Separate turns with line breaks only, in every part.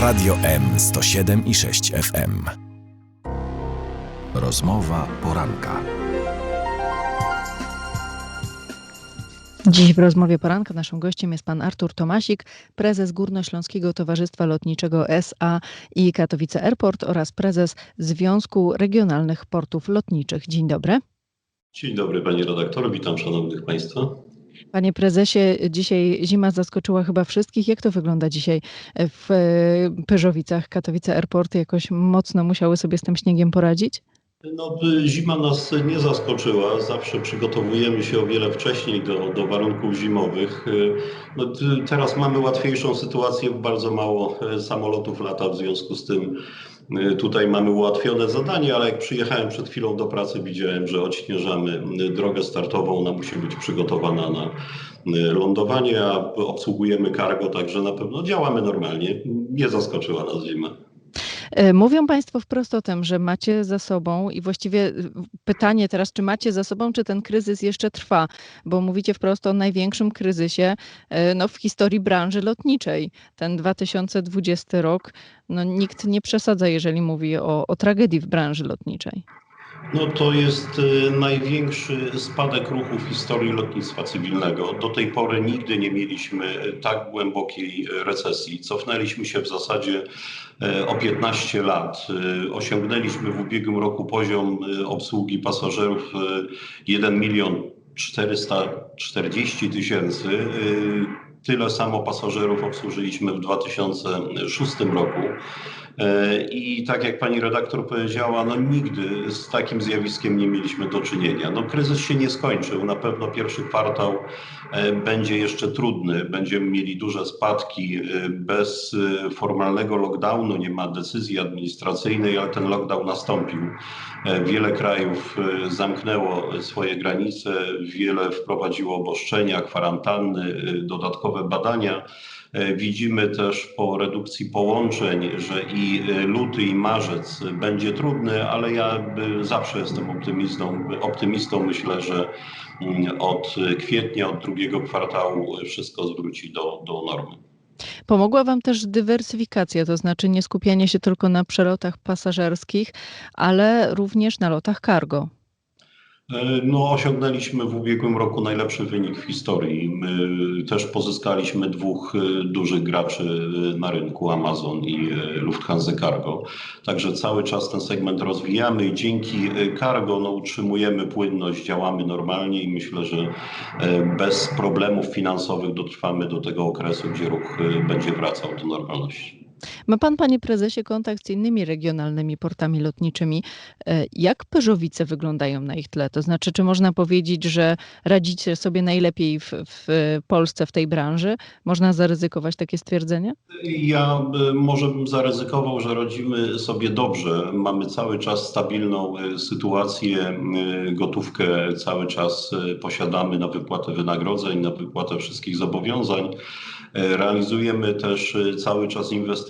Radio M 107 i 6 FM. Rozmowa poranka.
Dziś w rozmowie poranka naszym gościem jest pan Artur Tomasik, prezes Górnośląskiego Towarzystwa Lotniczego SA i Katowice Airport oraz prezes Związku Regionalnych Portów Lotniczych. Dzień dobry.
Dzień dobry panie redaktor, witam szanownych państwa.
Panie prezesie, dzisiaj zima zaskoczyła chyba wszystkich. Jak to wygląda dzisiaj w e, Pyrzowicach? Katowice Airport jakoś mocno musiały sobie z tym śniegiem poradzić?
No, zima nas nie zaskoczyła. Zawsze przygotowujemy się o wiele wcześniej do, do warunków zimowych. No, teraz mamy łatwiejszą sytuację, bardzo mało y, samolotów lata, w związku z tym y, tutaj mamy ułatwione zadanie, ale jak przyjechałem przed chwilą do pracy, widziałem, że odśnieżamy y, drogę startową. Ona musi być przygotowana na lądowanie, a obsługujemy cargo, także na pewno działamy normalnie. Nie zaskoczyła nas zima.
E, Mówią Państwo wprost o tym, że macie za sobą i właściwie pytanie teraz, czy macie za sobą, czy ten kryzys jeszcze trwa, bo mówicie wprost o największym kryzysie e, no, w historii branży lotniczej. Ten 2020 rok, no, nikt nie przesadza, jeżeli mówi o, o tragedii w branży lotniczej.
No to jest y, największy spadek ruchu w historii lotnictwa cywilnego. Do tej pory nigdy nie mieliśmy y, tak głębokiej y, recesji. Cofnęliśmy się w zasadzie o 15 lat. Osiągnęliśmy w ubiegłym roku poziom obsługi pasażerów y, 1 milion 440 tysięcy. Tyle samo pasażerów obsłużyliśmy w 2006 roku. E, I tak jak pani redaktor powiedziała, no nigdy z takim zjawiskiem nie mieliśmy do czynienia. No kryzys się nie skończył. Na pewno pierwszy kwartał e, będzie jeszcze trudny. Będziemy mieli duże spadki e, bez formalnego lockdownu. Nie ma decyzji administracyjnej, ale ten lockdown nastąpił. Wiele krajów zamknęło swoje granice, wiele wprowadziło obostrzenia, kwarantanny, e, dodatkowe badania. E, Widzimy też po redukcji połączeń, że i e, luty i marzec będzie trudny, ale ja e, zawsze jestem optymistą. optymistą. Myślę, że mm, od kwietnia, od drugiego kwartału wszystko zwróci do, do normy.
Pomogła Wam też dywersyfikacja, to znaczy nie skupianie się tylko na przelotach pasażerskich, ale również na lotach cargo.
E, No, osiągnęliśmy w ubiegłym roku najlepszy wynik w historii. My też pozyskaliśmy dwóch e, dużych graczy e, na rynku, Amazon i Lufthansa Cargo. Także cały czas ten segment rozwijamy i dzięki Cargo no, utrzymujemy płynność, działamy normalnie i myślę, że bez problemów finansowych dotrwamy do tego okresu, gdzie ruch będzie wracał do normalności.
Ma Pan, Panie Prezesie, kontakt z innymi regionalnymi portami lotniczymi. E, Jak Pyrzowice wyglądają na ich tle? To znaczy, czy można powiedzieć, że radzicie sobie najlepiej w, w Polsce w tej branży? Można zaryzykować takie stwierdzenie?
Ja y, może bym zaryzykował, że rodzimy sobie dobrze. Mamy cały czas stabilną y, sytuację, gotówkę cały czas posiadamy na wypłatę wynagrodzeń, na wypłatę wszystkich zobowiązań. Realizujemy też cały czas inwestycje.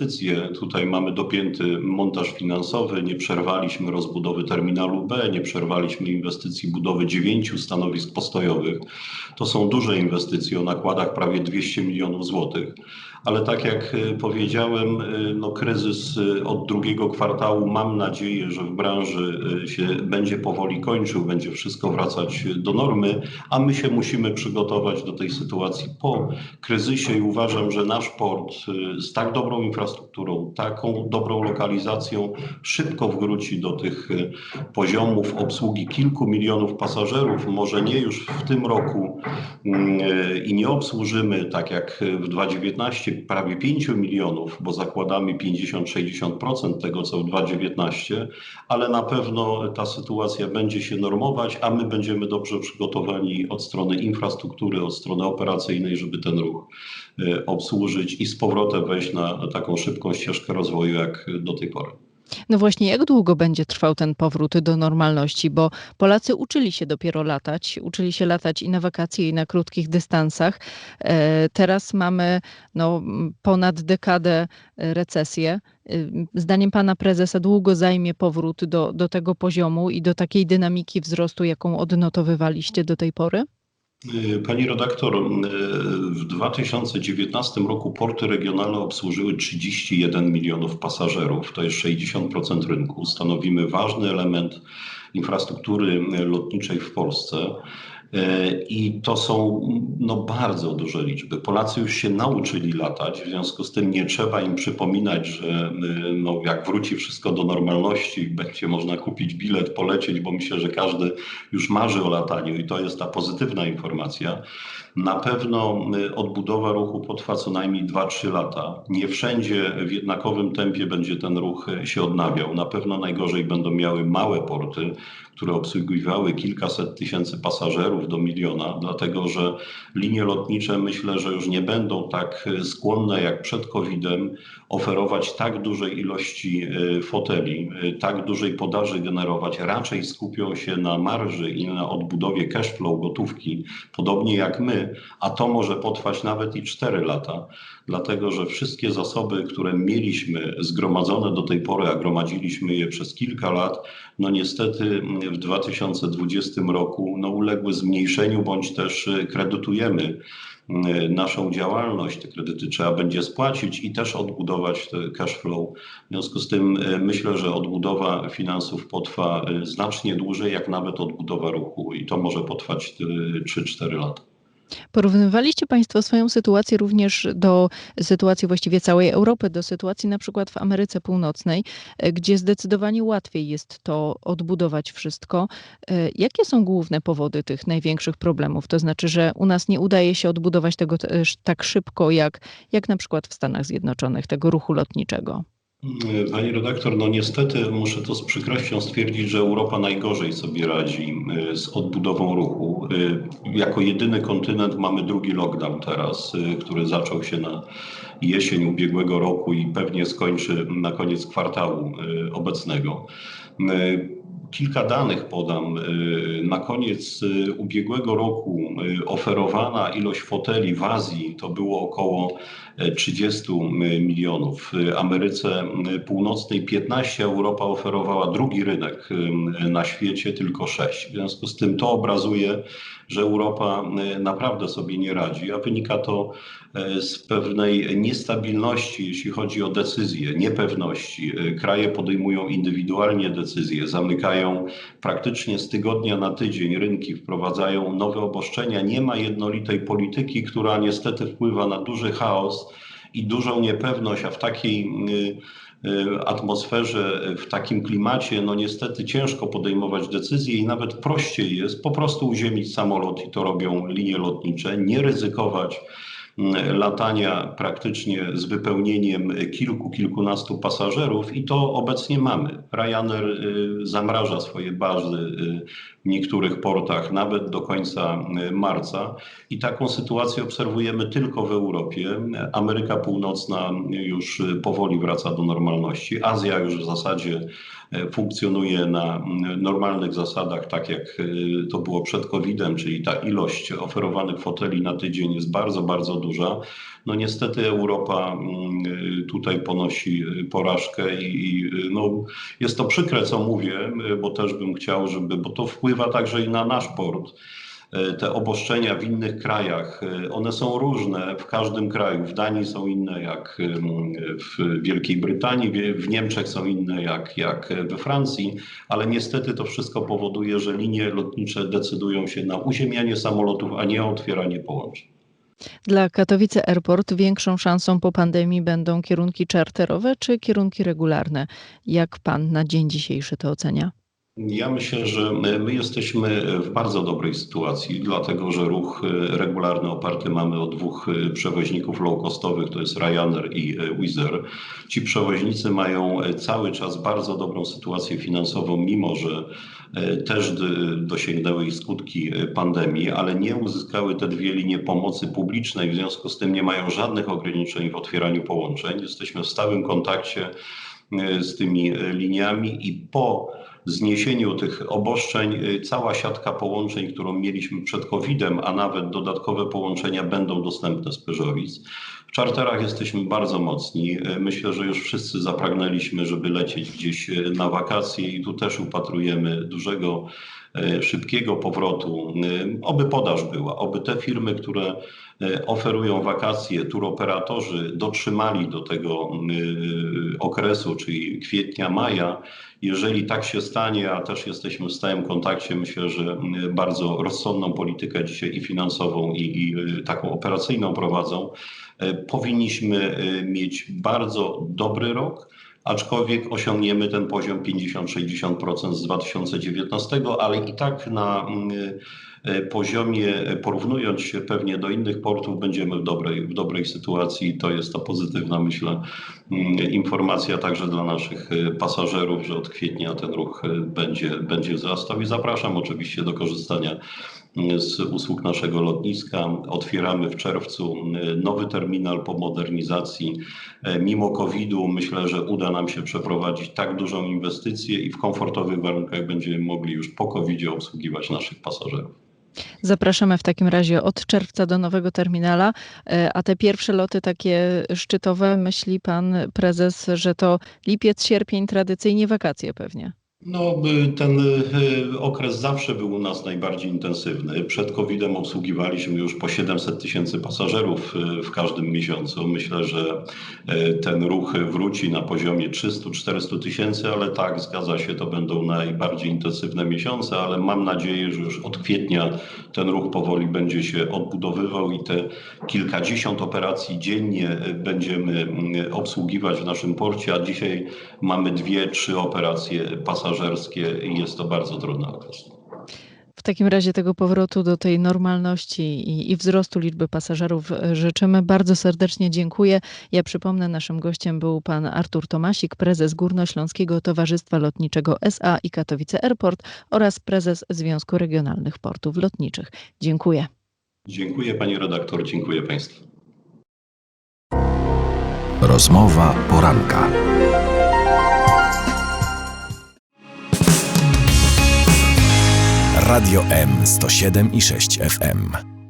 Tutaj mamy dopięty montaż finansowy, nie przerwaliśmy rozbudowy terminalu B, nie przerwaliśmy inwestycji budowy dziewięciu stanowisk postojowych. To są duże inwestycje o nakładach prawie 200 milionów złotych. Ale tak jak y, powiedziałem, y, no kryzys y, od drugiego kwartału mam nadzieję, że w branży się będzie powoli kończył, będzie wszystko wracać do normy, a my się musimy przygotować do tej sytuacji po kryzysie i uważam, że nasz port z tak dobrą infrastrukturą, taką dobrą lokalizacją szybko wróci do tych poziomów obsługi kilku milionów pasażerów, może nie już w tym roku mm, i nie obsłużymy tak jak w 2019 prawie 5 milionów, bo zakładamy 50-60% tego co w 2019, ale na pewno ta sytuacja będzie się normować, a my będziemy dobrze przygotowani od strony infrastruktury, od strony operacyjnej, żeby ten ruch y, obsłużyć i z powrotem wejść na taką szybką ścieżkę rozwoju jak do tej pory.
No właśnie, jak długo będzie trwał ten powrót do normalności? Bo Polacy uczyli się dopiero latać, uczyli się latać i na wakacje, i na krótkich dystansach. E, Teraz mamy no, ponad dekadę e, recesję. Y, Zdaniem pana prezesa długo zajmie powrót do, do tego poziomu i do takiej dynamiki wzrostu, jaką odnotowywaliście do tej pory?
Pani redaktor, w 2019 roku porty regionalne obsłużyły 31 milionów pasażerów, to jest 60% rynku. Stanowimy ważny element infrastruktury lotniczej w Polsce. I to są no, bardzo duże liczby. Polacy już się nauczyli latać, w związku z tym nie trzeba im przypominać, że no, jak wróci wszystko do normalności, będzie można kupić bilet, polecieć, bo myślę, że każdy już marzy o lataniu i to jest ta pozytywna informacja. Na pewno odbudowa ruchu potrwa co najmniej 2-3 lata. Nie wszędzie w jednakowym tempie będzie ten ruch się odnawiał. Na pewno najgorzej będą miały małe porty, które obsługiwały kilkaset tysięcy pasażerów do miliona, dlatego że linie lotnicze myślę, że już nie będą tak skłonne jak przed COVID-em oferować tak dużej ilości foteli, tak dużej podaży generować. Raczej skupią się na marży i na odbudowie cash flow gotówki, podobnie jak my, a to może potrwać nawet i 4 lata, dlatego że wszystkie zasoby, które mieliśmy zgromadzone do tej pory, a gromadziliśmy je przez kilka lat, no niestety w 2020 roku no uległy zmniejszeniu, bądź też kredytujemy naszą działalność. Te kredyty trzeba będzie spłacić i też odbudować cash flow. W związku z tym myślę, że odbudowa finansów potrwa znacznie dłużej, jak nawet odbudowa ruchu i to może potrwać 3-4 lata.
Porównywaliście Państwo swoją sytuację również do sytuacji właściwie całej Europy, do sytuacji na przykład w Ameryce Północnej, gdzie zdecydowanie łatwiej jest to odbudować wszystko. Jakie są główne powody tych największych problemów? To znaczy, że u nas nie udaje się odbudować tego też tak szybko, jak, jak na przykład w Stanach Zjednoczonych, tego ruchu lotniczego.
Pani redaktor, no niestety muszę to z przykrością stwierdzić, że Europa najgorzej sobie radzi z odbudową ruchu. Jako jedyny kontynent mamy drugi lockdown teraz, który zaczął się na jesień ubiegłego roku i pewnie skończy na koniec kwartału obecnego. Kilka danych podam. Na koniec ubiegłego roku oferowana ilość foteli w Azji to było około 30 milionów. W Ameryce Północnej 15, Europa oferowała drugi rynek na świecie, tylko 6. W związku z tym to obrazuje, że Europa naprawdę sobie nie radzi, a wynika to z pewnej niestabilności, jeśli chodzi o decyzje, niepewności. Kraje podejmują indywidualnie decyzje, zamykają praktycznie z tygodnia na tydzień rynki, wprowadzają nowe obostrzenia. Nie ma jednolitej polityki, która niestety wpływa na duży chaos i dużą niepewność, a w takiej atmosferze, w takim klimacie, no niestety ciężko podejmować decyzje i nawet prościej jest po prostu uziemić samolot i to robią linie lotnicze, nie ryzykować latania praktycznie z wypełnieniem kilku, kilkunastu pasażerów i to obecnie mamy. Ryanair zamraża swoje bazy w niektórych portach nawet do końca marca i taką sytuację obserwujemy tylko w Europie. Ameryka Północna już powoli wraca do normalności. Azja już w zasadzie funkcjonuje na normalnych zasadach, tak jak to było przed COVID-em, czyli ta ilość oferowanych foteli na tydzień jest bardzo, bardzo duża. No niestety Europa tutaj ponosi porażkę i no, jest to przykre, co mówię, bo też bym chciał, żeby, bo to wpływa także i na nasz port te obostrzenia w innych krajach, one są różne w każdym kraju. W Danii są inne jak w Wielkiej Brytanii, w Niemczech są inne jak, jak we Francji, ale niestety to wszystko powoduje, że linie lotnicze decydują się na uziemianie samolotów, a nie otwieranie połączeń.
Dla Katowice Airport większą szansą po pandemii będą kierunki czarterowe czy kierunki regularne? Jak pan na dzień dzisiejszy to ocenia?
Ja myślę, że my jesteśmy w bardzo dobrej sytuacji, dlatego że ruch regularny oparty mamy o dwóch przewoźników low-costowych, to jest Ryanair i Wizz Air. Ci przewoźnicy mają cały czas bardzo dobrą sytuację finansową, mimo że też dosięgnęły ich skutki pandemii, ale nie uzyskały te dwie linie pomocy publicznej, w związku z tym nie mają żadnych ograniczeń w otwieraniu połączeń. Jesteśmy w stałym kontakcie z tymi liniami i po zniesieniu tych obostrzeń cała siatka połączeń, którą mieliśmy przed COVID-em, a nawet dodatkowe połączenia będą dostępne z Pyrzowic. W czarterach jesteśmy bardzo mocni. Myślę, że już wszyscy zapragnęliśmy, żeby lecieć gdzieś na wakacje i tu też upatrujemy dużego szybkiego powrotu, e, oby podaż była, oby te firmy, które e, oferują wakacje, turoperatorzy dotrzymali do tego e, okresu, czyli kwietnia, maja. Jeżeli tak się stanie, a też jesteśmy w stałym kontakcie, myślę, że bardzo rozsądną politykę dzisiaj i finansową, i, i taką operacyjną prowadzą, e, powinniśmy e, mieć bardzo dobry rok. Aczkolwiek osiągniemy ten poziom 50-60% z 2019, ale i tak na mm, e, poziomie, e, porównując się pewnie do innych portów, będziemy w dobrej, w dobrej sytuacji. To jest to pozytywna, myślę, mm, informacja także dla naszych e, pasażerów, że od kwietnia ten ruch będzie, będzie wzrastał i zapraszam oczywiście do korzystania z usług naszego lotniska. Otwieramy w czerwcu mm, nowy terminal po modernizacji. E, Mimo COVID-u myślę, że uda nam się przeprowadzić tak dużą inwestycję i w komfortowych warunkach będziemy mogli już po COVID-zie obsługiwać naszych pasażerów.
Zapraszamy w takim razie od czerwca do nowego terminala, e, a te pierwsze loty takie szczytowe, myśli pan prezes, że to lipiec, sierpień, tradycyjnie wakacje pewnie.
No, ten y, okres zawsze był u nas najbardziej intensywny. Przed COVID-em obsługiwaliśmy już po 700 tysięcy pasażerów y, w każdym miesiącu. Myślę, że y, ten ruch wróci na poziomie 300-400 tysięcy, ale tak, zgadza się, to będą najbardziej intensywne miesiące, ale mam nadzieję, że już od kwietnia ten ruch powoli będzie się odbudowywał i te kilkadziesiąt operacji dziennie będziemy obsługiwać w naszym porcie, a dzisiaj mamy dwie, trzy operacje pasażerskie i jest to bardzo trudny okres.
W takim razie tego powrotu do tej normalności i, i wzrostu liczby pasażerów życzymy. Bardzo serdecznie dziękuję. Ja przypomnę, naszym gościem był pan Artur Tomasik, prezes Górnośląskiego Towarzystwa Lotniczego SA i Katowice Airport oraz prezes Związku Regionalnych Portów Lotniczych. Dziękuję.
Dziękuję pani redaktor, dziękuję państwu.
Rozmowa poranka. Radio M 107 i 6 FM.